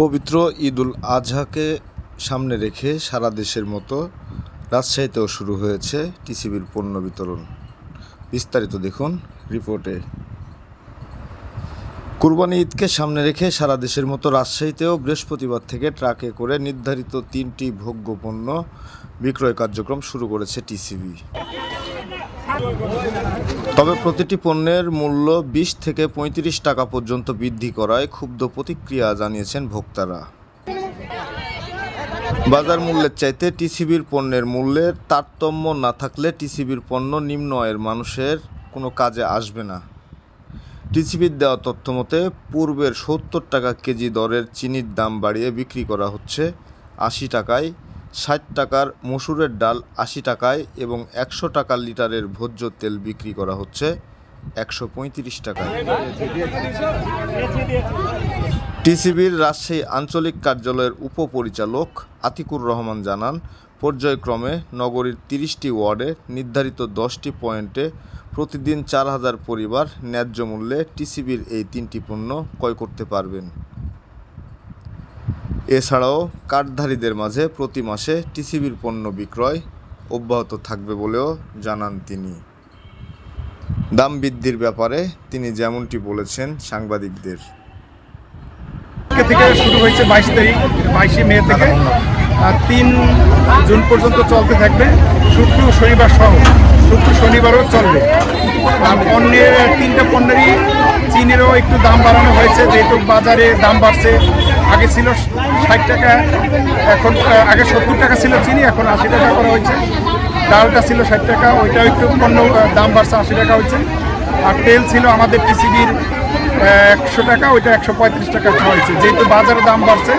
পবিত্র ঈদুল আজহাকে সামনে রেখে সারা দেশের মতো রাজশাহীতেও শুরু হয়েছে টিসিবির পণ্য বিতরণ। বিস্তারিত দেখুন রিপোর্টে। কুরবানি ঈদকে সামনে রেখে সারা দেশের মতো রাজশাহীতেও বৃহস্পতিবার থেকে ট্রাকে করে নির্ধারিত তিনটি ভোগ্য পণ্য বিক্রয় কার্যক্রম শুরু করেছে টিসিবি। তবে প্রতিটি পণ্যের মূল্য বিশ থেকে পঁয়ত্রিশ টাকা পর্যন্ত বৃদ্ধি করায় ক্ষুব্ধ প্রতিক্রিয়া জানিয়েছেন ভোক্তারা। বাজার মূল্যের চাইতে টিসিবির পণ্যের মূল্যের তারতম্য না থাকলে টিসিবির পণ্য নিম্ন আয়ের মানুষের কোনো কাজে আসবে না। টিসিবির দেওয়া তথ্য মতে, পূর্বের সত্তর টাকা কেজি দরের চিনির দাম বাড়িয়ে বিক্রি করা হচ্ছে আশি টাকায় ষাট টাকার মসুরের ডাল আশি টাকায় এবং একশো টাকা লিটারের ভোজ্য তেল বিক্রি করা হচ্ছে একশো পঁয়ত্রিশ টাকায়। টিসিবির রাজশাহী আঞ্চলিক কার্যালয়ের উপপরিচালক আতিকুর রহমান জানান, পর্যায়ক্রমে নগরীর তিরিশটি ওয়ার্ডে নির্ধারিত দশটি পয়েন্টে প্রতিদিন চার হাজার পরিবার ন্যায্য মূল্যে টিসিবির এই তিনটি পণ্য ক্রয় করতে পারবেন। এছাড়াও কার্ডধারীদের মাঝে প্রতি মাসে টিসিবির পণ্য বিক্রয় অব্যাহত থাকবে বলেও জানান তিনি। দাম বৃদ্ধির ব্যাপারে তিনি যেমনটি বলেছেন সাংবাদিকদের। থেকে শুরু হয়েছে বাইশ তারিখ, বাইশে মে থেকে। আর তিন জুন পর্যন্ত চলতে থাকবে। শুক্র, শনিবার সহ, শুক্র, শনিবারও চলবে। আর পণ্যের তিনটা পণ্যেরই চিনিরও একটু দাম বাড়ানো হয়েছে, যেহেতু বাজারে দাম বাড়ছে। আগে ছিল ষাট টাকা, এখন আগে সত্তর টাকা ছিল চিনি, এখন আশি টাকা করা হয়েছে। ডালটা ছিল ষাট টাকা ওইটাও একটু পণ্য দাম বাড়ছে, আশি টাকা হয়েছে। আর তেল ছিল আমাদের টিসিবির একশো টাকা, ওইটা একশো পঁয়ত্রিশ টাকা হয়েছে। যেহেতু বাজারে দাম বাড়ছে